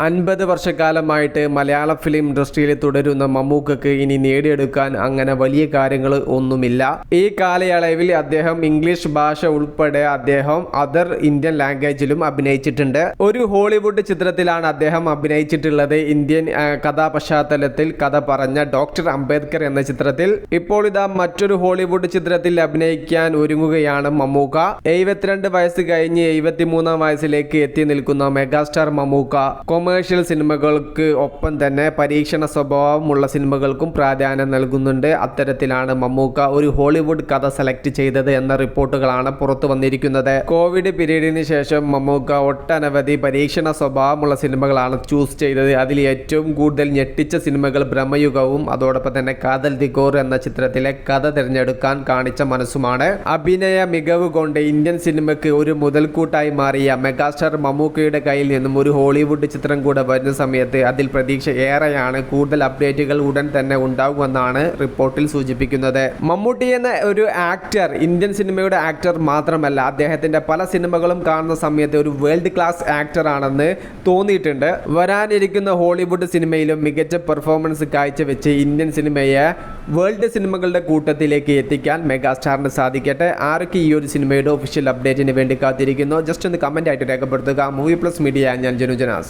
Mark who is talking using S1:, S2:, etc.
S1: അൻപത് വർഷക്കാലമായിട്ട് മലയാള ഫിലിം ഇൻഡസ്ട്രിയിൽ തുടരുന്ന മമ്മൂക്കക്ക് ഇനി നേടിയെടുക്കാൻ അങ്ങനെ വലിയ കാര്യങ്ങൾ ഒന്നുമില്ല. ഈ കാലയളവിൽ അദ്ദേഹം ഇംഗ്ലീഷ് ഭാഷ ഉൾപ്പെടെ അദ്ദേഹം അതർ ഇന്ത്യൻ ലാംഗ്വേജിലും അഭിനയിച്ചിട്ടുണ്ട്. ഒരു ഹോളിവുഡ് ചിത്രത്തിലാണ് അദ്ദേഹം അഭിനയിച്ചിട്ടുള്ളത്. ഇന്ത്യൻ കഥാപശ്ചാത്തലത്തിൽ കഥ പറഞ്ഞ ഡോക്ടർ അംബേദ്കർ എന്ന ചിത്രത്തിൽ. ഇപ്പോൾ ഇതാ മറ്റൊരു ഹോളിവുഡ് ചിത്രത്തിൽ അഭിനയിക്കാൻ ഒരുങ്ങുകയാണ് മമ്മൂക്ക. എഴുപത്തിരണ്ട് വയസ്സ് കഴിഞ്ഞ് എഴുപത്തിമൂന്നാം വയസ്സിലേക്ക് എത്തി നിൽക്കുന്ന മെഗാസ്റ്റാർ മമ്മൂക്ക. കൊമേഴ്ഷ്യൽ സിനിമകൾക്ക് ഒപ്പം തന്നെ പരീക്ഷണ സ്വഭാവമുള്ള സിനിമകൾക്കും പ്രാധാന്യം നൽകുന്നുണ്ട്. അത്തരത്തിലാണ് മമ്മൂക്ക ഒരു ഹോളിവുഡ് കഥ സെലക്ട് ചെയ്തത് എന്ന റിപ്പോർട്ടുകളാണ് പുറത്തു വന്നിരിക്കുന്നത്. കോവിഡ് പീരീഡിന് ശേഷം മമ്മൂക്ക ഒട്ടനവധി പരീക്ഷണ സ്വഭാവമുള്ള സിനിമകളാണ് ചൂസ് ചെയ്തത്. അതിൽ ഏറ്റവും കൂടുതൽ ഞെട്ടിച്ച സിനിമകൾ ഭ്രമയുഗവും അതോടൊപ്പം തന്നെ കാതൽ ദിഗോർ എന്ന ചിത്രത്തിലെ കഥ തിരഞ്ഞെടുക്കാൻ കാണിച്ച മനസ്സുമാണ്. അഭിനയ മികവ് കൊണ്ട് ഇന്ത്യൻ സിനിമയ്ക്ക് ഒരു മുതൽക്കൂട്ടായി മാറിയ മെഗാസ്റ്റാർ മമ്മൂക്കയുടെ കയ്യിൽ നിന്നും ഒരു ഹോളിവുഡ് ചിത്രം കൂടെ വരുന്ന സമയത്ത് അതിൽ പ്രതീക്ഷ ഏറെയാണ്. കൂടുതൽ അപ്ഡേറ്റുകൾ ഉടൻ തന്നെ ഉണ്ടാകുമെന്നാണ് റിപ്പോർട്ടിൽ സൂചിപ്പിക്കുന്നത്. മമ്മൂട്ടി എന്ന ഒരു ആക്ടർ ഇന്ത്യൻ സിനിമയുടെ ആക്ടർ മാത്രമല്ല അദ്ദേഹത്തിന്റെ പല സിനിമകളും കാണുന്ന സമയത്ത് ഒരു വേൾഡ് ക്ലാസ് ആക്ടർ ആണെന്ന് തോന്നിയിട്ടുണ്ട്. വരാനിരിക്കുന്ന ഹോളിവുഡ് സിനിമയിലും മികച്ച പെർഫോമൻസ് കാഴ്ചവെച്ച് ഇന്ത്യൻ സിനിമയെ വേൾഡ് സിനിമകളുടെ കൂട്ടത്തിലേക്ക് എത്തിക്കാൻ മെഗാസ്റ്റാറിന് സാധിക്കട്ടെ. ആരൊക്കെ ഈ ഒരു സിനിമയുടെ ഒഫീഷ്യൽ അപ്ഡേറ്റിന് വേണ്ടി കാത്തിരിക്കുന്നു? ജസ്റ്റ് ഒന്ന് കമന്റ് ആയിട്ട് രേഖപ്പെടുത്തുക. മൂവി പ്ലസ് മീഡിയ ഞാൻ ജനുജനാസ്.